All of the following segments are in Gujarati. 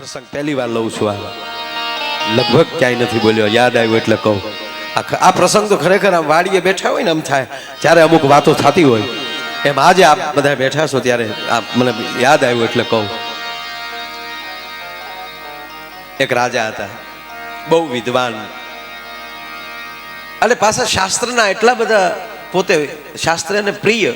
પ્રસંગ પહેલી વાર લઉં છું આ. લગભગ ક્યાંય નથી બોલ્યો, યાદ આવ્યું એટલે કહું. આ પ્રસંગ તો ખરેખર આમ વાડીએ બેઠા હોય ને આમ થાય, જ્યારે અમુક વાતો થતી હોય. એમ આજે આપ બધા બેઠા છો ત્યારે આ મને યાદ આવ્યું એટલે કહું. એક રાજા હતા, બહુ વિદ્વાન. અને પાછા શાસ્ત્રના એટલા બધા પોતે શાસ્ત્રને પ્રિય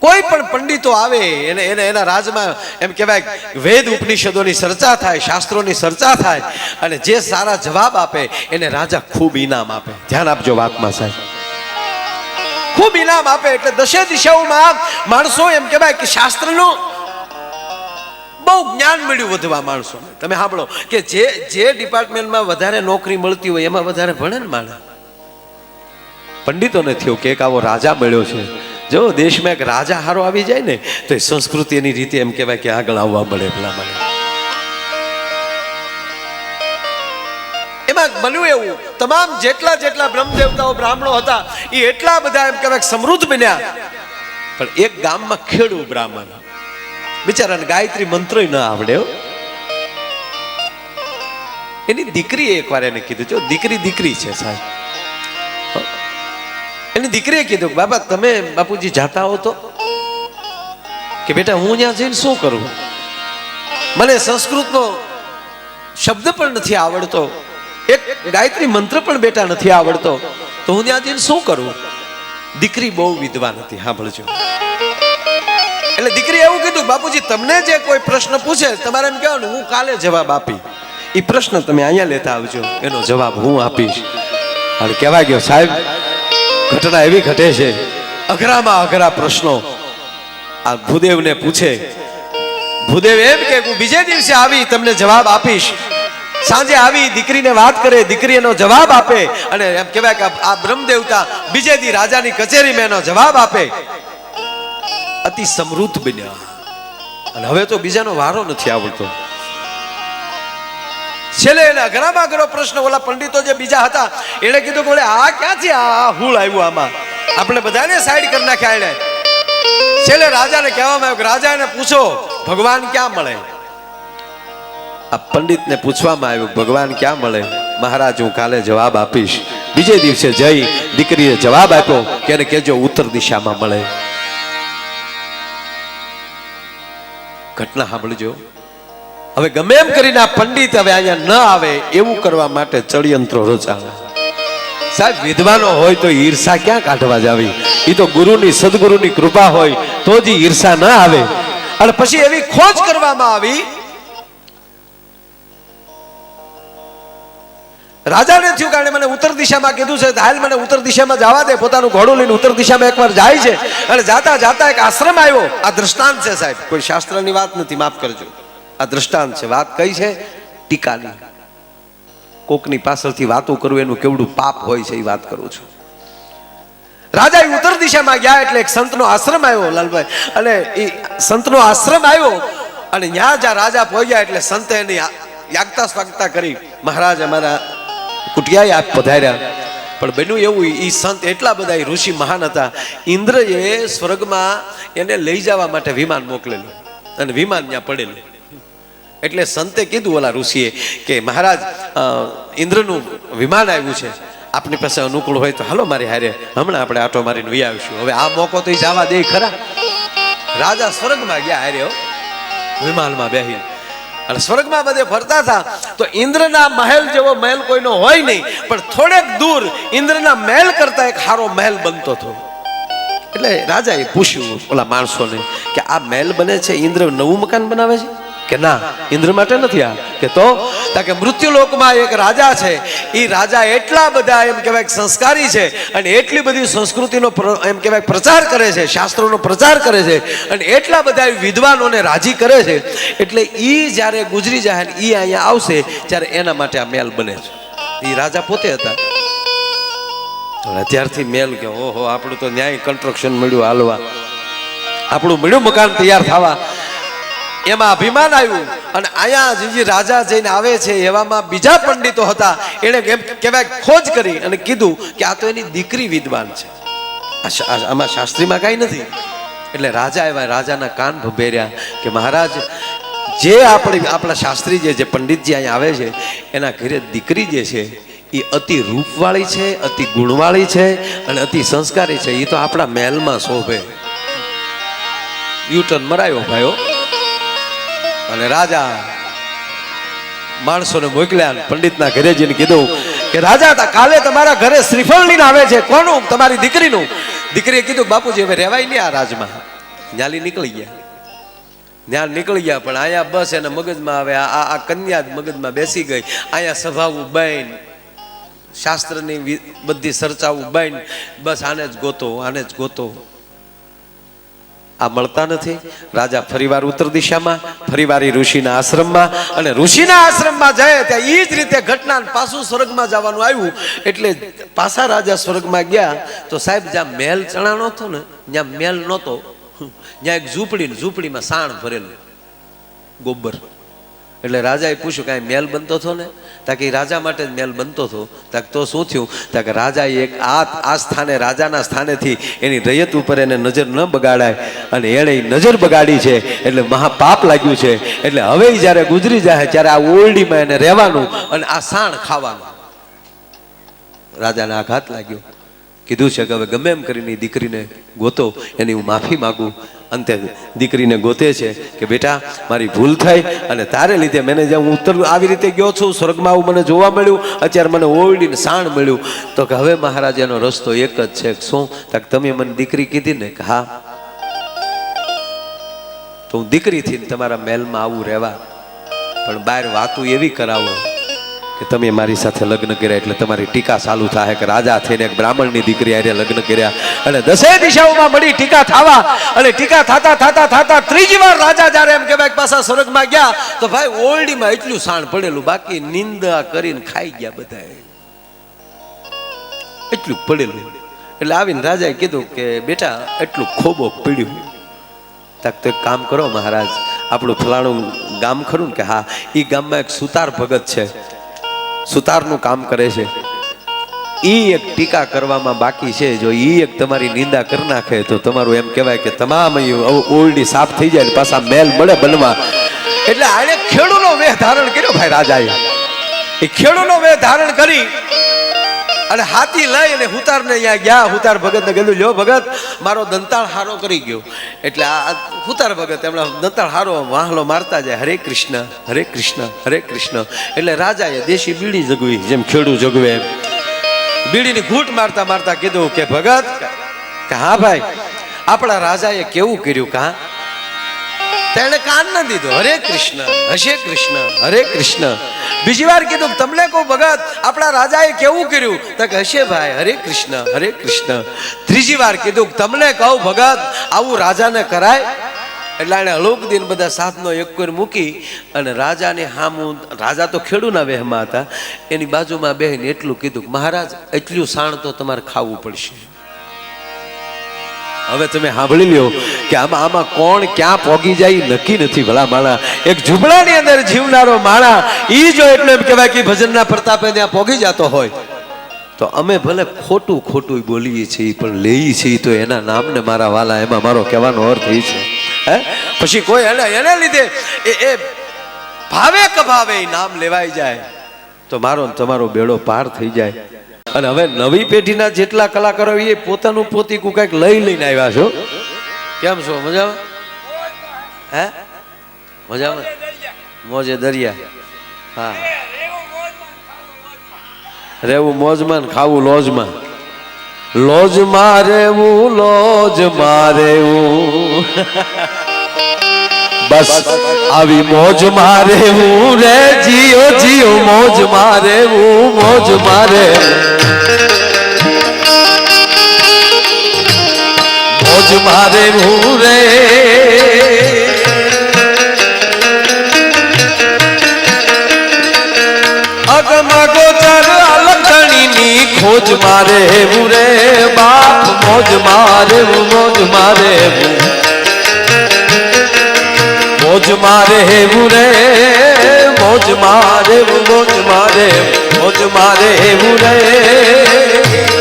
કોઈ પણ પંડિતો આવે, એને એને એના રાજમાં એમ કહેવાય, વેદ ઉપનિષદોની ચર્ચા થાય, શાસ્ત્રોની ચર્ચા થાય, અને જે સારા જવાબ આપે, એને રાજા ખૂબ ઇનામ આપે. ધ્યાન આપજો વાતમાં સાહેબ. ખૂબ ઇનામ આપે એટલે દશે દિશાઓમાં માણસો એમ કહેવાય કે શાસ્ત્રનું બહુ જ્ઞાન મળ્યું વધવા માણસો તમે સાંભળો કે જે જે ડિપાર્ટમેન્ટમાં વધારે નોકરી મળતી હોય, એમાં વધારે ભણે ને માણસ. પંડિતોને થયો કે એક આવો રાજા મળ્યો છે. જો દેશમાં એક રાજા હારો આવી જાય ને, તો એ સંસ્કૃતિ એની રીતે એમ કહેવાય કે આગળ આવવા મળે પેલા મને એમાં બન્યું એવું, તમામ જેટલા જેટલા બ્રહ્મદેવતાઓ બ્રાહ્મણો હતા એ એટલા બધા એમ કહેવાય સમૃદ્ધ બન્યા. પણ એક ગામમાં ખેડૂ બ્રાહ્મણ. બિચારાને ગાયત્રી મંત્ર ન આવડે. એની દીકરીએ એકવાર એને કીધું, જો દીકરી દીકરી છે સાહેબ એની દીકરીએ કીધું બાબા, તમે બાપુજી જાતા હો તો? કે, બેટા, હું ત્યાં જઈને શું કરું? મને સંસ્કૃતનો શબ્દ પણ નથી આવડતો. એક ગાયત્રી મંત્ર પણ બેટા નથી આવડતો. તો હું ત્યાં જઈને શું કરું? દીકરી બહુ વિદ્વાન હતી, સાંભળજો. એટલે દીકરી એવું કીધું, બાપુજી, તમને જે કોઈ પ્રશ્ન પૂછે, તમારે એમ કહેવાનું, હું કાલે જવાબ આપી. એ પ્રશ્ન તમે અહીંયા લેતા આવજો. એનો જવાબ હું આપીશ. અને કહેવા ગયો, સાહેબ ઘટના એવી ઘટે છે, અઘરામાં અઘરા પ્રશ્નો. આ ભૂદેવને પૂછે, ભૂદેવ એમ કે, હું બીજે દિવસે આવી તમને જવાબ આપીશ. સાંજે આવી દીકરીને વાત કરે દીકરી એનો જવાબ આપે અને એમ કહેવાય કે આ બ્રહ્મદેવતા બીજે દી રાજાની કચેરીમાં એનો જવાબ આપે. અતિ સમૃદ્ધ બન્યા. અને હવે તો બીજાનો વારો નથી આવડતો. છેલ્લે એને અઘરામાં અઘરો પ્રશ્ન ઓલા પંડિતો જે બીજા હતા, એણે કીધું કે આ ક્યાંથી આ હુળ આવ્યું આમાં? આપણે બધાને સાઈડ કરી નાખ્યા એણે. છેલ્લે રાજાને કહેવામાં આવ્યું કે રાજા પૂછો, ભગવાન ક્યાં મળે? આ પંડિતને પૂછવામાં આવ્યું ભગવાન ક્યાં મળે? મહારાજ, હું કાલે જવાબ આપીશ. બીજે દિવસે જઈ દીકરીએ જવાબ આપ્યો કે એને કહેજો, ઉત્તર દિશામાં મળે. ઘટના સાંભળજો. હવે ગમે એમ કરીને આ પંડિત હવે અહીંયા ન આવે, એવું કરવા માટે ચડયંત્રો રચાવે સાહેબ, વિદ્વાનો હોય તો ઈર્ષા ક્યાં કાઢવા જાવી? એ તો ગુરુની, સદગુરુની કૃપા હોય, તો જ ઈર્ષા ન આવે. અને પછી એવી ખોજ કરવામાં આવી, રાજાને થયું કારણ મને ઉત્તર દિશામાં કીધું છે, હાલ મને ઉત્તર દિશામાં જવા દે, પોતાનું ઘોડું લઈને ઉત્તર દિશામાં એકવાર જાય છે. અને જાતા જાતા એક આશ્રમ આવ્યો. આ દ્રષ્ટાંત છે સાહેબ. કોઈ શાસ્ત્રની વાત નથી, માફ કરજો. આ દ્રષ્ટાંત છે. વાત કઈ છે? ટીકાની. કોકની પાછળથી વાતો કરવું એનું કેવડું પાપ હોય છે એ વાત કરું છું. રાજા ઉત્તર દિશામાં ગયા એટલે એક સંતનો આશ્રમ આવ્યો, લાલભાઈ. અને એ સંતનો આશ્રમ આવ્યો અને ત્યાં જ્યાં રાજા પહોંચ્યા એટલે સંતે એની યાગતા સ્વાગતા કરી. મહારાજ અમારા કુટિયાએ આપ પધાર્યા. પણ બન્યું એવું એ સંત એટલા બધા ઋષિ મહાન હતા. ઇન્દ્રએ સ્વર્ગમાં એને લઈ જવા માટે વિમાન મોકલેલું અને વિમાન ત્યાં પડેલું. એટલે સંતે કીધું ઓલા ઋષિએ કે મહારાજ ઇન્દ્રનું વિમાન આવ્યું છે. આપની પાસે અનુકૂળ હોય તો હાલો મારી હારે, હમણાં આપણે આટો મારીને વી આવીશું. હવે આ મોકો તો જવા દે ખરા. રાજા સ્વર્ગમાં ગયા હારે વિમાનમાં બેહી. અને સ્વર્ગમાં બધે ફરતા હતા. તો ઇન્દ્રના મહેલ જેવો મહેલ કોઈનો હોય નહીં, પણ થોડેક દૂર ઇન્દ્રના મહેલ કરતા એક સારો મહેલ બનતો હતો. એટલે રાજાએ પૂછ્યું ઓલા માણસોને કે આ મહેલ બને છે, ઇન્દ્ર નવું મકાન બનાવે છે? કે ના, ઇન્દ્ર માટે નથી આ. કે તો કે મૃત્યુલોકમાં એક રાજા છે એ રાજા એટલા બધા એમ કહેવાય સંસ્કારી છે, અને એટલી બધી સંસ્કૃતિનો એમ કહેવાય પ્રચાર કરે છે, શાસ્ત્રોનો પ્રચાર કરે છે, અને એટલા બધા વિદ્વાનોને રાજી કરે છે, એટલે એ જ્યારે ગુજરી જાય ને એ અહીંયા આવશે, ત્યારે એના માટે આ મેલ બને છે. એ રાજા પોતે હતા. અત્યારથી ત્યારથી મેલ કે, ઓહો, આપણું તો ન્યાય કન્સ્ટ્રક્શન મળ્યું હાલવા. આપણું મળ્યું મકાન તૈયાર થવા. એમાં અભિમાન આવ્યું. અને અહીંયા જે રાજા જઈને આવે છે, એવામાં બીજા પંડિતો હતા. એણે કહેવાય, ખોજ કરી અને કીધું કે આ તો એની દીકરી વિદ્વાન છે. આમાં શાસ્ત્રીમાં કાંઈ નથી. એટલે રાજા એવા રાજાના કાન ભભેર્યા કે મહારાજ, જે આપણી, આપણા શાસ્ત્રી જે પંડિતજી અહીંયા આવે છે, એના ઘરે દીકરી જે છે, એ અતિ રૂપવાળી છે, અતિ ગુણવાળી છે અને અતિ સંસ્કારી છે. એ તો આપણા મહેલમાં શોભે. યુટર્ન મરાયો, ભાઈઓ. અને રાજા માણસોને મોકલ્યા પંડિતના ઘરે જઈને કીધું કે, રાજા કાલે તમારા ઘરે શ્રીફળ લઈને આવે છે. કોનું? તમારી દીકરીનું. દીકરીએ કીધું, બાપુજી, હવે રહેવાય નહીં આ રાજમાં. ન્યાલી નીકળી ગયા. જ્ઞાન નીકળી ગયા, પણ અહીંયા બસ એના મગજમાં આવે, આ આ- કન્યા મગજમાં બેસી ગઈ. અહીંયા સભાવું બન, શાસ્ત્રની બધી ચર્ચાઓ બન, બસ આને જ ગોતો, આને જ ગોતો. આ મળતા નથી. રાજા ફરીવાર ઉત્તર દિશામાં, ફરીવાર ઋષિના આશ્રમમાં અને ઋષિના આશ્રમમાં જાય ત્યાં એ જ રીતે ઘટના પાછું સ્વર્ગમાં જવાનું આવ્યું. એટલે પાછા રાજા સ્વર્ગમાં ગયા તો સાહેબ જ્યાં મેલ ચણા નહોતો ને, ત્યાં મેલ નહોતો. ત્યાં એક ઝૂંપડી ઝૂંપડીમાં સાણ ભરેલું. ગોબર. એટલે રાજાએ પૂછ્યું કાંઈ મેલ બનતો હતો ને? તાકે રાજા માટે જ મેલ બનતો હતો. તાક તો શું થયું? તાકે રાજાએ એક આ આ સ્થાને, રાજાના સ્થાનેથી એની રૈયત ઉપર એને નજર ન બગાડાય અને એણે નજર બગાડી છે. એટલે મહાપાપ લાગ્યું છે. એટલે હવે જ્યારે ગુજરી જાય ત્યારે આ ઓરડીમાં એને રહેવાનું અને આ સાણ ખાવાનું. રાજાને આઘાત લાગ્યો. કીધું છે કે હવે ગમે એમ કરીને દીકરીને ગોતો. એની હું માફી માગું. અંતે દીકરીને ગોતે છે કે બેટા, મારી ભૂલ થઈ અને તારે લીધે મને જે હું ઉત્તર આવી રીતે ગયો છું, સ્વર્ગમાં આવું મને જોવા મળ્યું, અત્યારે મને ઓવડીને સાણ મળ્યું. તો કે હવે મહારાજાનો રસ્તો એક જ છે શું? તક તમે મને દીકરી કીધી ને કે હા. તો હું દીકરીથી તમારા મહેલમાં આવું રહેવા. પણ બહાર વાતું એવી કરાવો. કે તમે મારી સાથે લગ્ન કર્યા એટલે તમારી ટીકા ચાલુ થાય કે રાજા થઈને એક બ્રાહ્મણની દીકરી હારે લગ્ન કર્યા. અને દસે દિશાઓમાં મળી ટીકા થાવા. અને ટીકા થતા થતા થતા ત્રીજી વાર રાજા જ્યારે એમ કહેવાય પાછા સ્વર્ગમાં ગયા, તો ભાઈ ઓરડીમાં એટલું સાણ પડેલું, બાકી નિંદા કરીને ખાઈ ગયા બધા એટલું પડેલું. એટલે આવીને રાજાએ કીધું કે બેટા, એટલું ખોબો પીડ્યું. તાક તો એક કામ કરો મહારાજ, આપણું ફલાણું ગામ ખરું ને કે હા એ ગામમાં એક સુતાર ભગત છે. સુતારનું કામ કરે છે. ઈ એક ટીકા કરવામાં બાકી છે. જો ઈ એક તમારી નિંદા કરી નાખે, તો તમારું એમ કહેવાય કે તમામ ઓરડી સાફ થઈ જાય પાછા મેલ મળે બનવા. એટલે આને ખેડૂનો વેહ ધારણ કર્યો ભાઈ રાજાએ. એ ખેડૂનો વેહ ધારણ કરી અને હાથી લઈ અને હુતારને અહીંયા ગયા. હુતાર ભગતને કીધું, લ્યો ભગત, મારો દંતાળ હારો કરી ગયો. એટલે આ હુતાર ભગત એમણે દંતાળ હારો વાહલો મારતા જાય, હરે કૃષ્ણ હરે કૃષ્ણ હરે કૃષ્ણ. એટલે રાજાએ દેશી બીડી જગવી, જેમ ખેડૂ જગવે બીડીની ઘૂંટ મારતા મારતા કીધું કે, ભગત, કે હા ભાઈ, આપણા રાજાએ કેવું કર્યું કા તેણે કાન ન દીધો. હરે કૃષ્ણ, હશે કૃષ્ણ, હરે કૃષ્ણ. બીજી વાર કીધું, તમને કહું ભગત, આપણા રાજાએ કેવું કર્યું? તો કે, હશે ભાઈ, હરે કૃષ્ણ હરે કૃષ્ણ. ત્રીજી વાર કીધું, તમને કહું ભગત, આવું રાજાને કરાય? એટલે એને અલોક દિન બધા સાથનો એક કોઈ મૂકી અને રાજાને હામું, રાજા તો ખેડૂના વહેમાં હતા, એની બાજુમાં બેહીને એટલું કીધું મહારાજ, એટલું સાણ તો તમારે ખાવું પડશે. હવે તમે સાંભળી લ્યો કે આમાં આમાં કોણ ક્યાં પોગી જાય નક્કી નથી ભલા માણા એક ઝૂંપડાની અંદર જીવનારો માણા એ જો એટલે એમ કહેવાય કે ભજનના પ્રતાપે ત્યાં પોગી જતો હોય. તો અમે ભલે ખોટું ખોટું બોલીએ છીએ, પણ લઈએ છીએ તો એના નામને મારા વાલા, એમાં મારો કહેવાનો અર્થ એ છે. હે? પછી કોઈ એને એને લીધે એ એ ભાવે કભાવે નામ લેવાઈ જાય, તો મારો તમારો બેડો પાર થઈ જાય. અને હવે નવી પેઢીના જેટલા કલાકારો એ પોતાનું પોતીકું કંઈક લઈ લઈને આવ્યા છો. કેમ છો? મજામાં? હે? મજામાં? મોજે દરિયા. હા. રહેવું મોજમાં ખાવું લોજમાં. લોજમાં રહેવું લોજમાં રહેવું. બસ આવી મોજ મારે હું રે, જીઓ જીઓ, મોજ મારે હું, મોજ મારે. મોજ મારે હું રે. અગમગો ચર અલખણીની ખોજ મારે હું રે, બાપ, મોજ મારે હું, મોજ મારે હું. મોજ મારે હેવું રે મોજ મારે મોજ મારે મોજ મારે હેવું રે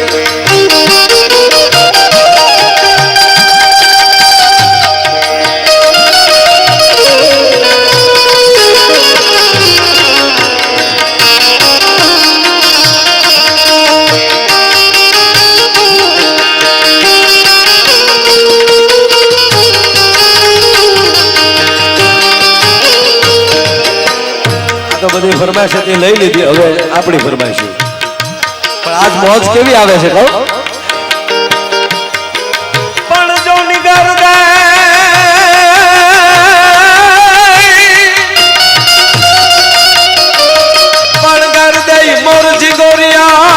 ફરમાઈશ હતી લઈ લીધી. હવે આપણી ફરમાઈશ પણ આજ મોજ કેવી આવે છે કહો? પણ જો નિગર પણ ગર દઈ મોર જીગોરિયા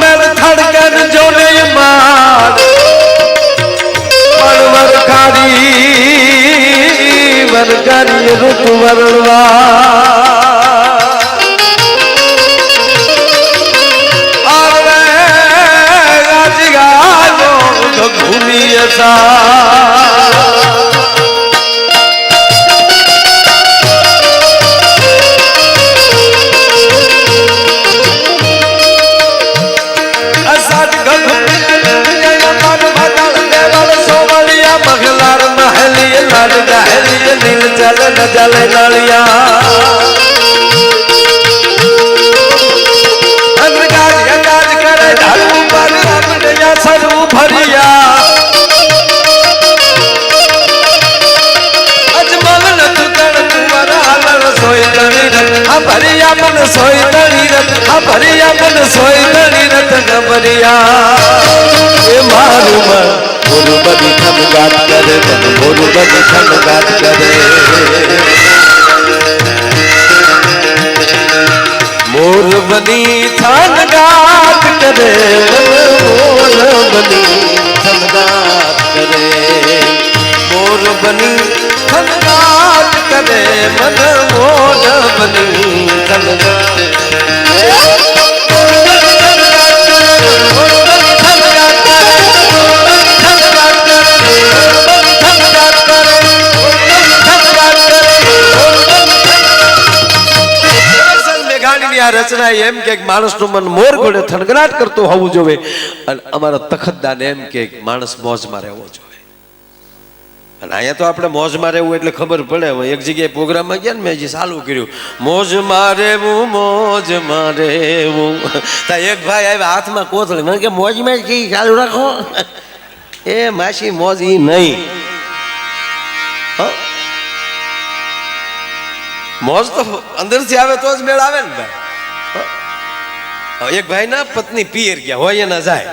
મેળ થડકન જોને માર. પણ વરખારી વરગારી ઋતુ વરણવા. સોમલિયા મગલાર મહલી લાડ ગહલી નીલ ચલ ન જલ નળિયા. ભરિયા મન સોય તણી રત આ ભરિયા મન સોય તણી રત ગબરિયા એ મારું મન. ગુરુ બધી ખમગાત કરે તન ગુરુ બધી ખમગાત કરે. મોર બની થાન ગાત કરે. મોર બની થન ગાત કરે. મોર બની થન ગાત મન મોર બની થન આ રચના એમ કે માણસનું મન મોર ઘોડે થનગનાટ કરતું હોવું જોઈએ. અને અમારો એમ કે માણસ મોજમાં રહેવો અને અહીંયા તો આપણે મોજમાં રહેવું એટલે ખબર પડે. હવે એક જગ્યાએ પ્રોગ્રામમાં ગયા ને મેં હજી ચાલુ કર્યું. મોજમાં રહેવું મોજમાં રહેવું તા એક ભાઈ આવ્યા હાથમાં કોથળી. મને કે મોજમાં જ ચાલુ રાખો? એ માસી મોજ ઈ નહીં. મોજ તો અંદરથી આવે તો જ મેળ આવે ને ભાઈ. એક ભાઈ ના પત્ની પિયર ગયા, હોય એના જાય.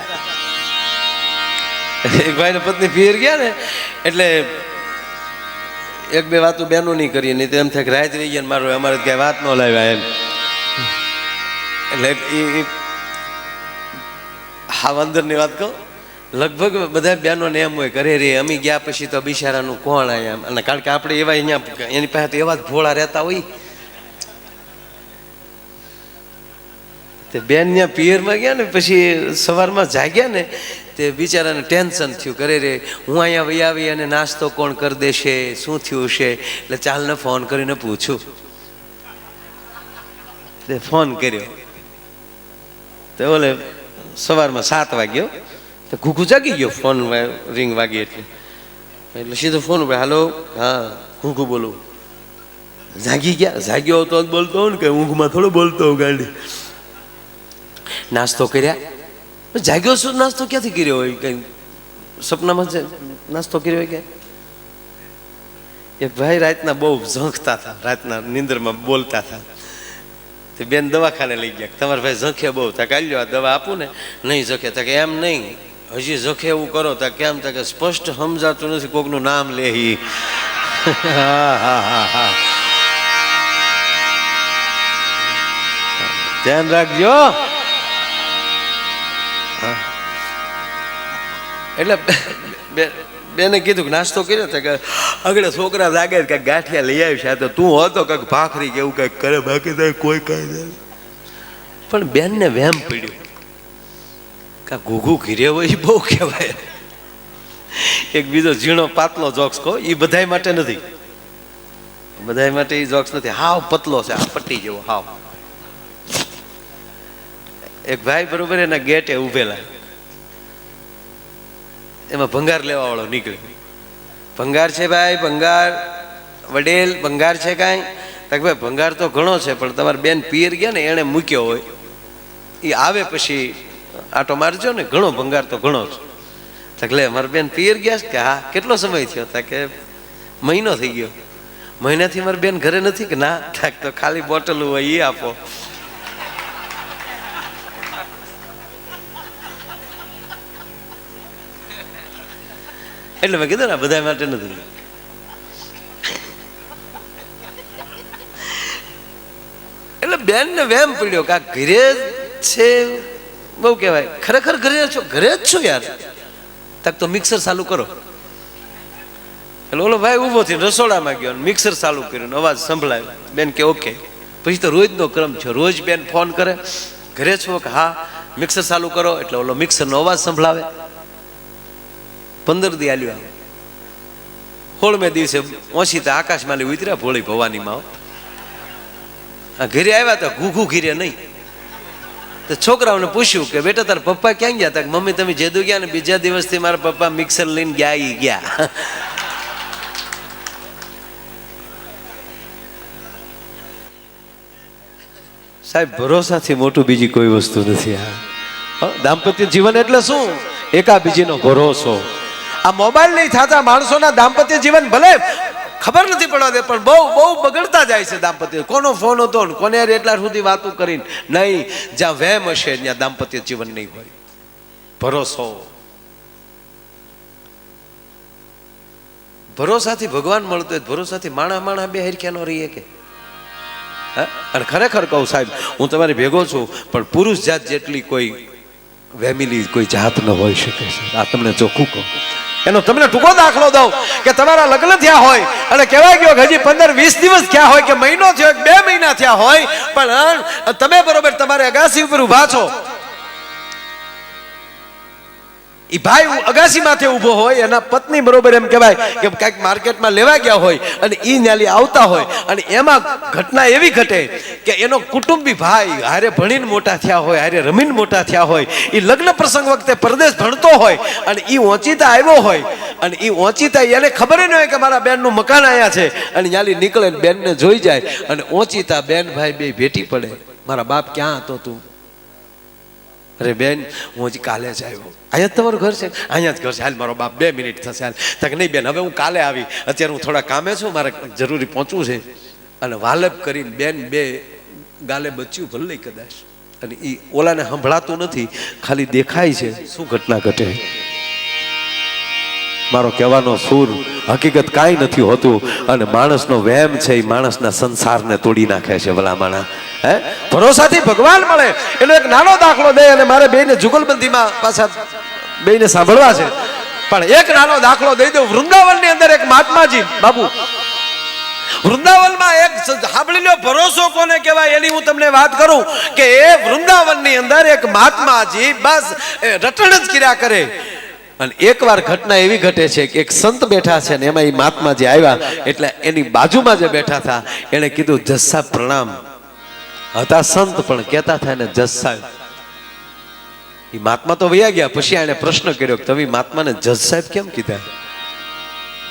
એક ભાઈ પત્ની પિયર ગયા ને, એટલે એક બે વાતો બેનો નહીં કરી નહીં તો એમ થાય કે રાત રહી ગયા મારો અમારે ક્યાંય વાત ન લાવ્યા એમ. એટલે એ હા, વાંદરની વાત કહું. લગભગ બધા બહેનોને એમ હોય કરે રે અમે ગયા પછી તો બિચારાનું કોણ અહીંયા અને કારણ કે આપણે એવા અહીંયા, એની પાસે તો એવા જ ભોળા રહેતા હોય. તે બેન ત્યાં પિયરમાં ગયા ને, પછી સવારમાં જાગ્યા ને તે બિચારાને ટેન્શન થયું. કરે રે, હું અહીંયા વહી આવી અને નાસ્તો કોણ કરી દેશે? શું થયું છે એટલે ચાલને ફોન કરીને પૂછું. તે ફોન કર્યો. તો ઓલે સવારમાં સાત વાગ્યો તો ઘૂઘું જાગી ગયો ફોન રિંગ વાગી એટલે. એટલે સીધો ફોન ઉપર, હાલો, હા, ઘૂઘું બોલું. જાગી ગયા. જાગ્યો તો બોલતો હોઉં ને કે ઊંઘમાં થોડો બોલતો હોઉં ગાંડી. નાસ્તો કર્યા. જાગ્યો શું નાસ્તો ક્યાંથી કર્યો હોય કઈ? સપનામાં નાસ્તો કર્યો હોય કે એ ભાઈ રાતના બહુ ઝંખતા હતા. રાતના નિંદરમાં બોલતા હતા. તે બેન દવાખાને લઈ ગયા. તમારા ભાઈ ઝંખે બહુ. તા કાલ્યો આ દવા આપું ને? નહીં ઝંખે. તા કે એમ નહીં. હજી ઝંખે એવું કરો. તા કેમ તા કે સ્પષ્ટ સમજાતું નથી કોકનું નામ લે હા હા હા હા. ધ્યાન રાખજો. એટલે બેને કીધું કે નાસ્તો કર્યો તો કે, આગળ છોકરા લાગે કે ગાંઠિયા લઈ આવી છે તો તું હતો કંઈક ભાખરી કે એવું કંઈક કરે, બાકી તો કોઈ કાંઈ પણ બેનને વહેમ પડ્યું. કે ઘૂઘું ઘીરે હોય એ બહુ કહેવાય. એક બીજો ઝીણો પાતળો જોક્સ કહો એ બધાય માટે નથી. બધાય માટે એ જોક્સ નથી. હાવ પતલો છે, આ પટ્ટી જેવો, હાવ. એક ભાઈ બરોબર એના ગેટે ઉભેલા એમાં ભંગાર લેવા વાળો નીકળ્યો. ભંગાર છે ભાઈ, ભંગાર, વડેલ, ભંગાર છે કાંઈ? તો કે ભાઈ, ભંગાર તો ઘણો છે, પણ તમારી બેન પિયર ગયા ને, એણે મૂક્યો હોય. એ આવે પછી આટો મારજો ને, ઘણો ભંગાર તો ઘણો છે. તકલે મારા બેન પિયર ગયા છે? કે હા, કેટલો સમય થયો? તા કે મહિનો થઈ ગયો. મહિનાથી મારી બેન ઘરે નથી કે ના? થાક તો ખાલી બોટલ હોય એ આપો. એટલે મેં કીધું ને બધા માટે નથી. એટલે બેન ને વેમ પડ્યો કે આ ઘરે છે બહુ કહેવાય. ખરેખર ઘરે છો? ઘરે જ છો યાર? તક તો મિક્સર ચાલુ કરો. એટલે ઓલો ભાઈ ઊભો થઈને રસોડામાં ગયો મિક્સર ચાલુ કર્યું અવાજ સંભળાયો. બેન કે, ઓકે. પછી તો રોજનો ક્રમ છે. રોજ બેન ફોન કરે. ઘરે છો? કે, હા. મિક્સર ચાલુ કરો. એટલે ઓલો મિક્સરનો અવાજ સંભળાવે. પંદર દી આલ્યો હોળમે દિવસે ઓછી આકાશમાં ઉતર્યા ભોળી ભવાની માં ઘરે આવ્યા તો ઘૂઘું ઘીરે નહીં. તો છોકરાઓને પૂછ્યું કે, બેટા, તારા પપ્પા ક્યાં ગયા? તા મમ્મી, તમે જેદુ ગયા ને બીજા દિવસથી મારા પપ્પા મિક્સર લઈને ગયા ઈ ગયા. સાહેબ, ભરોસાથી મોટું બીજી કોઈ વસ્તુ નથી આ દાંપત્ય જીવન એટલે શું? એકા બીજીનો ભરોસો. આ મોબાઈલ નહીં થતા માણસોના દાંપત્ય જીવન ભલે ખબર નથી પડવા દે, પણ બહુ બહુ બગડતા જાય છે દાંપત્ય. કોનો ફોન હતો કોને હારે એટલા સુધી વાતો કરીને? નહીં, જ્યાં વહેમ હશે ત્યાં દાંપત્ય જીવન નહીં હોય. ભરોસો. ભરોસાથી ભગવાન મળતો હોય ભરોસાથી માણા માણા બે હરખ્યા નો રહીએ કે? અને ખરેખર કહું સાહેબ, હું તમારી ભેગો છું, પણ પુરુષ જાત જેટલી કોઈ વેમિલી કોઈ જાત ન હોઈ શકે છે આ તમને ચોખ્ખું કહું. એનો તમને ટૂંકો દાખલો દઉં કે તમારા લગ્ન થયા હોય અને કહેવાય ગયો હજી પંદર વીસ દિવસ થયા હોય કે મહિનો થયો બે મહિના થયા હોય, પણ તમે બરોબર તમારે અગાસી ઉપર ઊભા છો. ઈ ભાઈ અગાસી માથે ઊભો હોય, એના પત્ની બરોબર એમ કહેવાય કે કંઈક માર્કેટમાં લેવા ગયા હોય અને એ ન્યાલી આવતા હોય અને એમાં ઘટના એવી ઘટે કે એનો કુટુંબી ભાઈ હારે ભણીને મોટા થયા હોય, હારે રમીને મોટા થયા હોય એ લગ્ન પ્રસંગ વખતે પરદેશ ભણતો હોય અને એ ઓંચીતા આવ્યો હોય અને એ ઓંચીતા એને ખબર ન હોય કે મારા બેનનું મકાન આયા છે અને ન્યાલી નીકળે બેનને જોઈ જાય અને ઓંચિતા બેન ભાઈ બે ભેટી પડે. મારા બાપ ક્યાં હતો તું? અરે બેન, હું હજી કાલે જ આવ્યો. અહીંયા જ તમારું ઘર છે? અહીંયા જ ઘર છે. હાલ મારો બાપ બે મિનિટ થશે. હાલ. તક નહીં બેન, હવે હું કાલે આવી. અત્યારે હું થોડા કામે છું, મારે જરૂરી પહોંચવું છે. અને વાલપ કરીને બેન બે ગાલે બચ્યું ભલે કદાચ. અને એ ઓલાને સંભળાતું નથી. ખાલી દેખાય છે શું ઘટના ઘટે. મારો કહેવાનો સૂર હકીકત કાંઈ નથી હોતું. અને માણસનો વહેમ છે એ માણસના સંસારને તોડી નાખે છે ભલા માણા હે? ભરોસાથી ભગવાન મળે. એનો એક નાનો દાખલો દે અને મારે બેને જુગલબંધીમાં પાછા બેને સાંભળવા છે. પણ એક નાનો દાખલો દઈ દઉં. વૃંદાવનની અંદર એક મહાત્માજી, બાબુ. વૃંદાવનમાં એક સાંભળી લો ભરોસો કોને કહેવાય એની હું તમને વાત કરું કે એ વૃંદાવનની અંદર એક મહાત્માજી બસ રટણ જ કર્યા કરે. અને એકવાર ઘટના એવી ઘટે છે કે એક સંત બેઠા છે ને એમાં એ મહાત્માજી આવ્યા. એટલે એની બાજુમાં જે બેઠા હતા, એણે કીધું, જસ્સા પ્રણામ. હતા સંત પણ કહેતા થાય ને, જજ સાહેબ. એ મહાત્મા તો વયા ગયા, પછી એને પ્રશ્ન કર્યો કે તમે મહાત્માને જજ સાહેબ કેમ કીધા?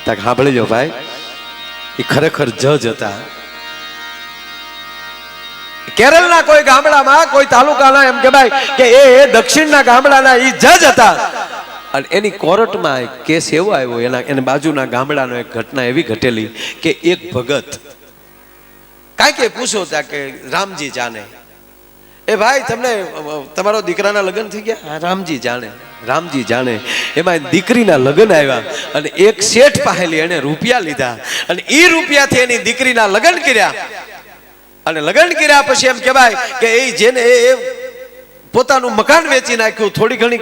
તાક સાંભળી લો ભાઈ એ ખરેખર જજ હતા. કેરળના કોઈ ગામડામાં, કોઈ તાલુકાના એમ કે ભાઈ કે એ એ દક્ષિણના ગામડાના એ જજ હતા. અને એની કોર્ટમાં કેસ એવો આવ્યો, એના, એને બાજુના ગામડાનો એક ઘટના એવી ઘટેલી કે એક ભગત કાંઈ કે પૂછો ત્યાં કે રામજી જાણે? એ ભાઈ, તમને, તમારો દીકરાના લગ્ન થઈ ગયા? રામજી જાણે રામજી જાણે. એમાં દીકરીના લગ્ન આવ્યા અને એક શેઠ પાસેલી એને રૂપિયા લીધા. અને એ રૂપિયાથી એની દીકરીના લગ્ન કર્યા. અને લગ્ન કર્યા પછી એમ કહેવાય કે એ જેને એ પોતાનું મકાન વેચી નાખ્યું, થોડી ઘણી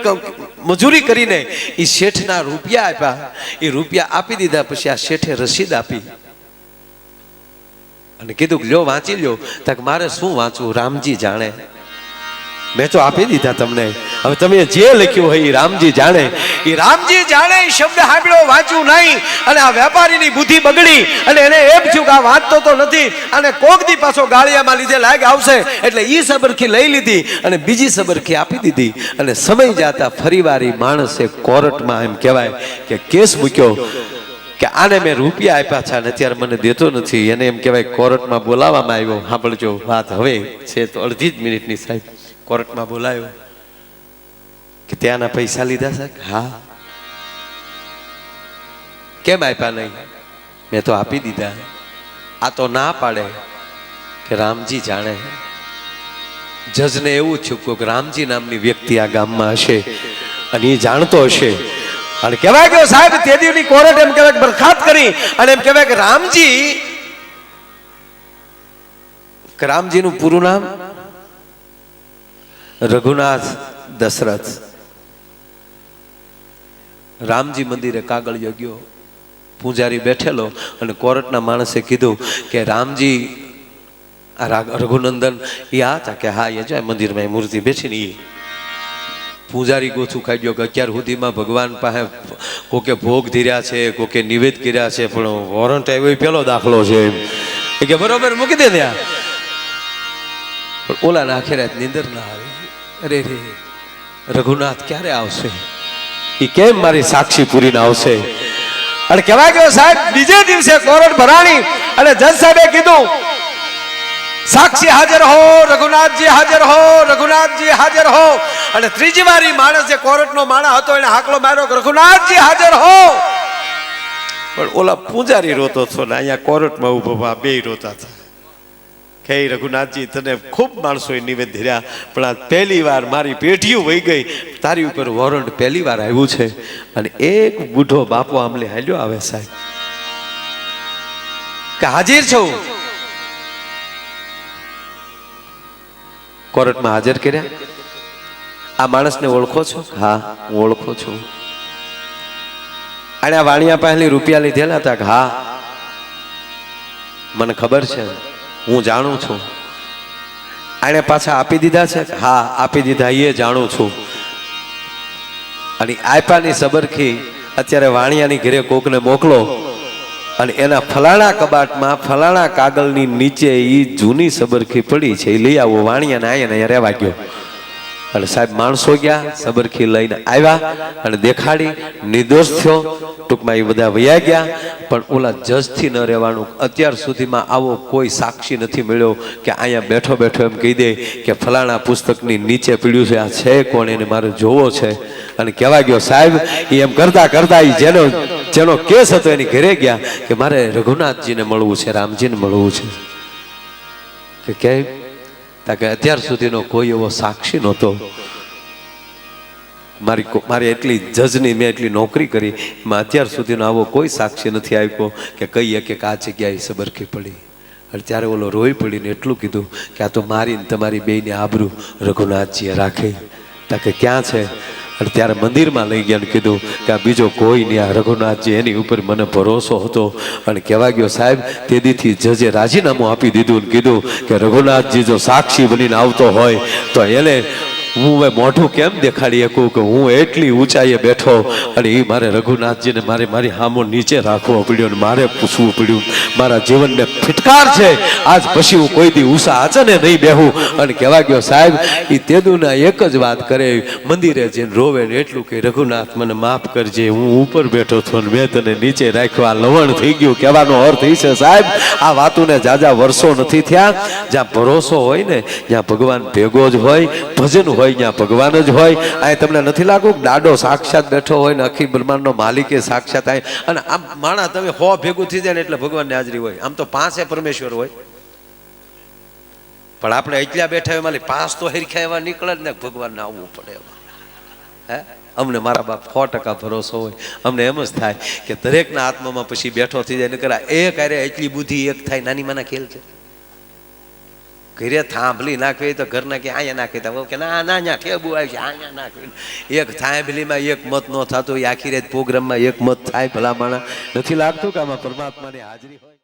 મજૂરી કરીને એ શેઠના રૂપિયા આપ્યા. એ રૂપિયા આપી દીધા પછી આ શેઠે રસીદ આપી. અને કીધું લ્યો વાંચી લ્યો. તક મારે શું વાંચવું? રામજી જાણે. મેં તો આપી દીધા તમને. હવે તમે જે લખ્યું હોય એ રામજી જાણે. એ રામજી જાણે શબ્દ સાંભળ્યો, વાંચ્યું નહીં. અને આ વેપારીની બુદ્ધિ બગડી. અને એને એમ થયું કે આ વાંચતો તો નથી. અને કોક દી પાછો ગાળિયામાં લીધે લાગ આવશે. એટલે એ સબરખી લઈ લીધી અને બીજી સબરખી આપી દીધી. અને સમય જાતા ફરીવાર માણસે કોર્ટમાં એમ કહેવાય કે કેસ મૂક્યો. કે આને મેં રૂપિયા આપ્યા છે અને અત્યારે મને દેતો નથી. એને એમ કહેવાય, કોર્ટમાં બોલાવવામાં આવ્યો. સાંભળજો, વાત હવે છે તો અડધી જ મિનિટની સાહેબ. કોર્ટમાં બોલાયો કે ત્યાંના પૈસા લીધા સાહેબ હા. કેમ આપ્યા નહીં? મેં તો આપી દીધા. આ તો ના પાડે કે રામજી જાણે. જજને એવું થયું કે રામજી નામની વ્યક્તિ આ ગામમાં હશે અને એ જાણતો હશે. અને કહેવાય કે સાહેબ તેદીની કોર્ટ એમ કહેવાય બરખાત કરી અને એમ કહેવાય કે રામજી, કે રામજીનું પૂરું નામ રઘુનાથ દશરથ. રામજી મંદિરે કાગળ યોગ્યો પૂજારી બેઠેલો અને કોર્ટના માણસે કીધું કે રામજી, આ રઘુનંદન એ હતા કે હા, એ જાય મંદિરમાં એ મૂર્તિ બેઠી ને એ પૂજારી ગોથું ખાઈ ગયો કે અત્યાર સુધીમાં ભગવાન પાસે કોકે ભોગ ધીર્યા છે, કોકે નિવેદ કર્યા છે, પણ વોરંટ આવ્યો પેલો દાખલો છે કે બરોબર મૂકી દે ત્યાં. પણ ઓલા નાખે રાત નીંદર ના આવે. અરે રે, રઘુનાથ ક્યારે આવશે? એ કેમ મારી સાક્ષી પૂરીને આવશે? અને કહેવાય ગયો સાહેબ? બીજે દિવસે કોરટ ભરાણી અને જજ સાહેબે કીધું સાક્ષી હાજર હો, રઘુનાથજી હાજર હો, રઘુનાથજી હાજર હો. અને ત્રીજી વારી માણસ જે કોરટનો માણસ હતો, એને હાકલો માર્યો રઘુનાથજી હાજર હો. પણ ઓલા પૂજારી રોતો હતો ને, અહીંયા કોર્ટમાં ઊભો બે રોતા હતા. કે રઘુનાથજી તને ખૂબ માણસોએ નિવેદ રહ્યા, પણ આ પહેલી વાર મારી પેઢીઓ વહી ગઈ. તારી ઉપર વોરંટ પહેલી વાર આવ્યું છે. અને એક બુઢો બાપો આમલે હાલ્યો આવે સાહેબ. કે હાજર છું? કોર્ટમાં હાજર કર્યા? આ માણસને ઓળખો છો? હા, હું ઓળખું છું. અને આ વાણિયા પહેલી રૂપિયા લીધેલા હતા હા? મને ખબર છે. હું જાણું છું. આણે પાછા આપી દીધા છે હા, આપી દીધા, એ જાણું છું. અને આપ્યાની સબરખી અત્યારે વાણિયાની ઘરે કોકને મોકલો. અને એના ફલાણા કબાટમાં ફલાણા કાગળની નીચે એ જૂની સબરખી પડી છે. એ લઈ આવો, વાણિયાને આયા અહીંયા રહેવા ગયો. અને સાહેબ માણસો ગયા, સબરખી લઈને આવ્યા અને દેખાડી, નિર્દોષ થયો. ટૂંકમાં એ બધા વયા ગયા, પણ ઓલા જજથી ન રહેવાનું. અત્યાર સુધીમાં આવો કોઈ સાક્ષી નથી મળ્યો કે અહીંયા બેઠો બેઠો એમ કહી દે કે ફલાણા પુસ્તકની નીચે પીડ્યું છે. આ છે કોણ? એને મારે જોવો છે. અને કહેવા ગયો, સાહેબ એ એમ કરતા કરતા એ જેનો જેનો કેસ હતો એની ઘરે ગયા કે મારે રઘુનાથજીને મળવું છે, રામજીને મળવું છે. કે કેમ કે અત્યાર સુધીનો કોઈ એવો સાક્ષી નહોતો. મારી મારી એટલી જજની મેં એટલી નોકરી કરી, એમાં અત્યાર સુધીનો આવો કોઈ સાક્ષી નથી આવ્યો કે કહીએ કે આ જગ્યાએ સબરખી પડી. અને ત્યારે ઓલો રોઈ પડીને એટલું કીધું કે આ તો મારી તમારી બેની આબરૂ રઘુનાથજીએ રાખી. તાકે ક્યાં છે? અને ત્યારે મંદિરમાં લઈ ગયા અને કીધું કે આ બીજો કોઈ નહીં, આ રઘુનાથજી એની ઉપર મને ભરોસો હતો. અને કહેવા ગયો, સાહેબ તેદીથી જજે રાજીનામું આપી દીધું. અને કીધું કે રઘુનાથજી જો સાક્ષી બનીને આવતો હોય, તો એને હું હવે મોઢું કેમ દેખાડી શકું કે હું એટલી ઊંચાઈએ બેઠો અને એ મારે રઘુનાથજીને મારે મારી હામો નીચે રાખવો પડ્યો અને મારે પૂછવું પડ્યું. મારા જીવનને ફિટકાર છે. આજ પછી હું કોઈ દી ઉષા આચને નહીં બેહું. અને કહેવા ગયો, સાહેબ એ તેદુના એક જ વાત કરે. મંદિરે જઈને રોવે ને એટલું કે રઘુનાથ મને માફ કરજે. હું ઉપર બેઠો છો ને મેં તને નીચે રાખ્યો. આ લવણ થઈ ગયું. કહેવાનો અર્થ એ છે, સાહેબ, આ વાતોને જાજા વર્ષો નથી થયા. જ્યાં ભરોસો હોય ને જ્યાં ભગવાન ભેગો જ હોય, ભજન હોય ત્યાં ભગવાન જ હોય. અહીં તમને નથી લાગતું દાડો સાક્ષાત બેઠો હોય ને આખી બ્રહ્માંડનો માલિકે સાક્ષાત આય અને આમ માણા તમે હો ભેગું થઈ જાય ને એટલે ભગવાનની હાજરી હોય. આમ તો પાંચે પરમેશ્વર હોય. પણ આપણે એટલા બેઠા હોય માલી પાંચ તો હેરખ્યા એવા નીકળે જ ને ભગવાનને આવવું પડે એમાં હે? અમને મારા બાપ સો ટકા ભરોસો હોય. અમને એમ જ થાય કે દરેકના આત્મામાં પછી બેઠો થઈ જાય. ને કરા એક અરે એટલી બુદ્ધિ એક થાય, નાની માના ખેલ છે. ઘરે થાંભલી નાખવી તો ઘરના કે અહીંયા નાખી તા કે ના ના ત્યાં ઠેબુ આવી છે, અહીંયા નાખવી એક થાંભલીમાં એક મત ન થતું આખી રાત પ્રોગ્રામમાં એક મત થાય ભલા માણા નથી લાગતું કે આમાં પરમાત્માની હાજરી હોય?